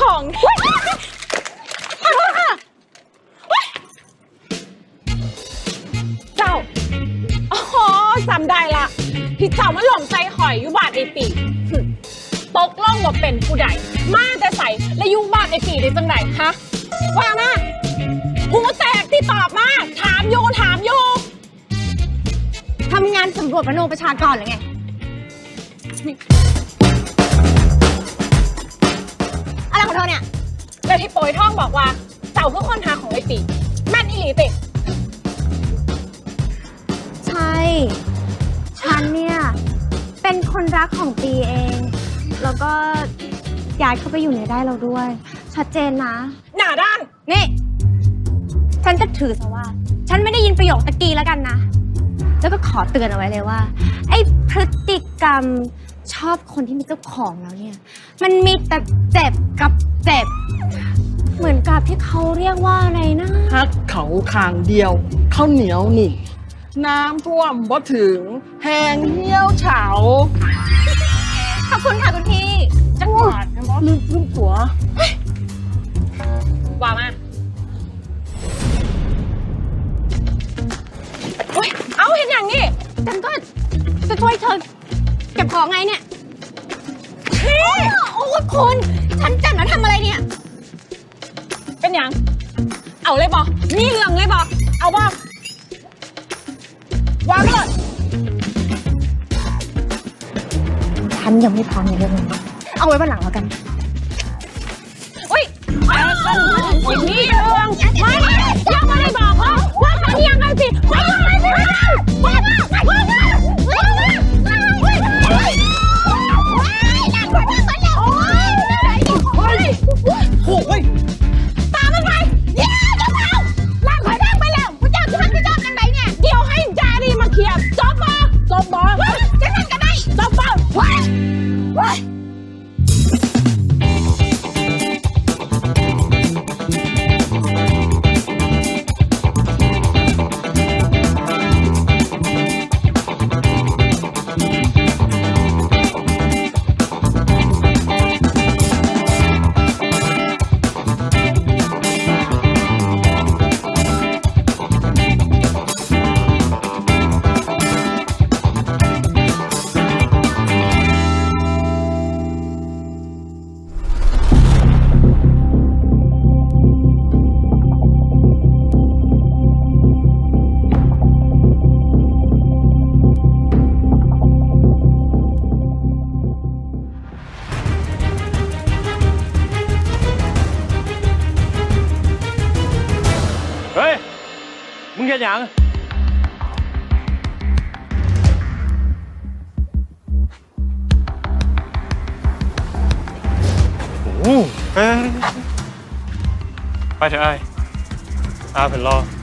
ของขอโทษค่ะเฮ้ยเจ้าอ๋อจำได้ละที่เจ้ามาหลงใจข่อยอยู่บาทไอปีหึตกล่องว่าเป็นผู้ใด มาแต่ใส่และอยู่บาทไอปีได้จังไหนฮะว่ามาหูแตกที่ตอบมา ถามอยู่ถามอยู่ ทำงานสำรวจมโนประชากรหรือไง ของเธอเนี่ยแล้วที่โปรยท่องบอกว่าเจ้าคือคนหาของไอปีแม่นอีหลีติ ใช่ ฉันเนี่ย เป็นคนรักของปีเอง แล้วก็ย้ายเข้าไปอยู่ในได้เราด้วย ชัดเจนนะ หน้าด้าน นี่ ฉันจะถือซะว่า ฉันไม่ได้ยินประโยคตะกี้แล้วกันนะ แล้วก็ขอเตือนเอาไว้เลยว่า ไอ้พฤติกรรมชอบคนที่มีเจ้าของแล้วเนี่ย มันมีแต่เจ็บกับเจ็บ เหมือนกับที่เขาเรียกว่าอะไรนะ ฮักเขาคางเดียวข้าวเหนียวนี่น้ำท่วมบ่ถึง แหงเหี้ยวเฉาขอบคุณค่ะคุณพี่ จังหวัดนะบอสลืมลืมตัว ว่ามาเฮ้ยเอาเห็นอย่างนี้ฉันก็จะช่วยเธอเก็บของไงเนี่ยพี่ โอ้ยคุณ ฉันจันมาทำอะไรเนี่ย เป็นยัง เอาเลยบอนี่เรื่องเลยบอเอาบอวางเลยฉันยังไม่พร้อมในเรื่องนี้เอาไว้วันหลังแล้วกัน เห็นหยังโอ้โหเฮ้ยไปเถอะไอ้อาเป็นรอครับ